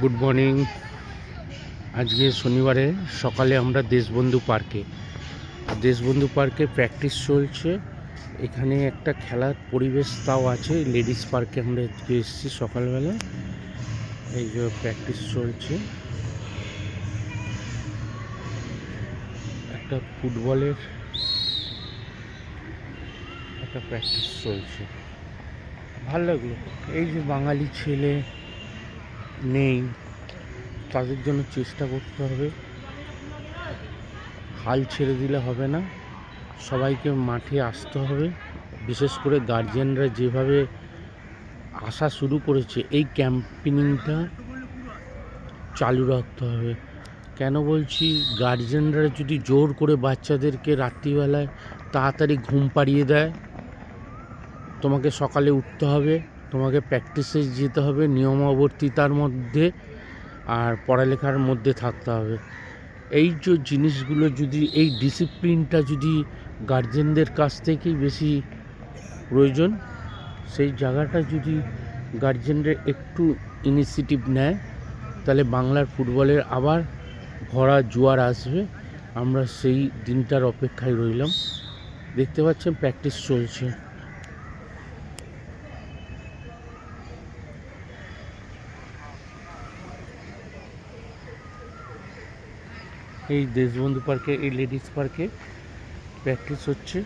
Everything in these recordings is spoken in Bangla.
গুড মর্নিং আজকে শনিবারে সকালে আমরা দেশবন্ধু পার্কে দেশবন্ধু পার্কে প্র্যাকটিস চলছে। এখানে একটা খেলার পরিবেশ তাও আছে লেডিস পার্কে আমরা আজকে এসেছি সকালবেলা। এই যে প্র্যাকটিস চলছে। একটা ফুটবলের একটা প্র্যাকটিস চলছে। ভালো লাগল। এই যে বাঙালি ছেলে নেই। তাদের জন্য চেষ্টা করতে হবে। হাল ছেড়ে দিলে হবে না। সবাইকে মাঠে আসতে হবে। বিশেষ করে গার্জেনরা যেভাবে আসা শুরু করেছে, এই ক্যাম্পেনিংটা চালু রাখতে হবে। কেন বলছি? গার্জেনরা যদি জোর করে বাচ্চাদেরকে রাত্রিবেলায় তাড়াতাড়ি ঘুম পাড়িয়ে দেয়, তোমাকে সকালে উঠতে হবে। তোমাকে প্র্যাকটিসে যেতে হবে, নিয়মাবর্তিতার মধ্যে আর পড়ালেখার মধ্যে থাকতে হবে। এই যে জিনিসগুলো যদি, এই ডিসিপ্লিনটা যদি গার্জেনদের কাছ থেকেই বেশি প্রয়োজন, সেই জায়গাটা যদি গার্জেনরা একটু ইনিশিয়েটিভ নেয়, তাহলে বাংলার ফুটবলের আবার ভরা জোয়ার আসবে। আমরা সেই দিনটার অপেক্ষায় রইলাম। দেখতে পাচ্ছেন প্র্যাকটিস চলছে। এই দেশবন্ধু পার্কে এই লেডিস পার্কে প্র্যাকটিস হচ্ছে।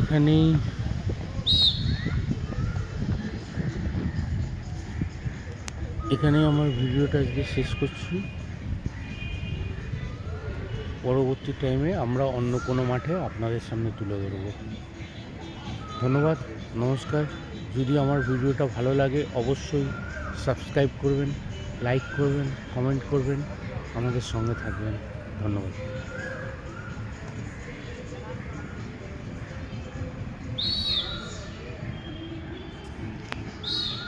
এখানেই এখানে আমার ভিডিওটা আজকে শেষ করছি। পরবর্তী টাইমে আমরা অন্য কোনো মাঠে আপনাদের সামনে তুলে ধরব। ধন্যবাদ, নমস্কার। যদি আমার ভিডিওটা ভালো লাগে, অবশ্যই সাবস্ক্রাইব করবেন লাইক করবেন কমেন্ট করবেন, আমাদের সঙ্গে থাকবেন। ধন্যবাদ।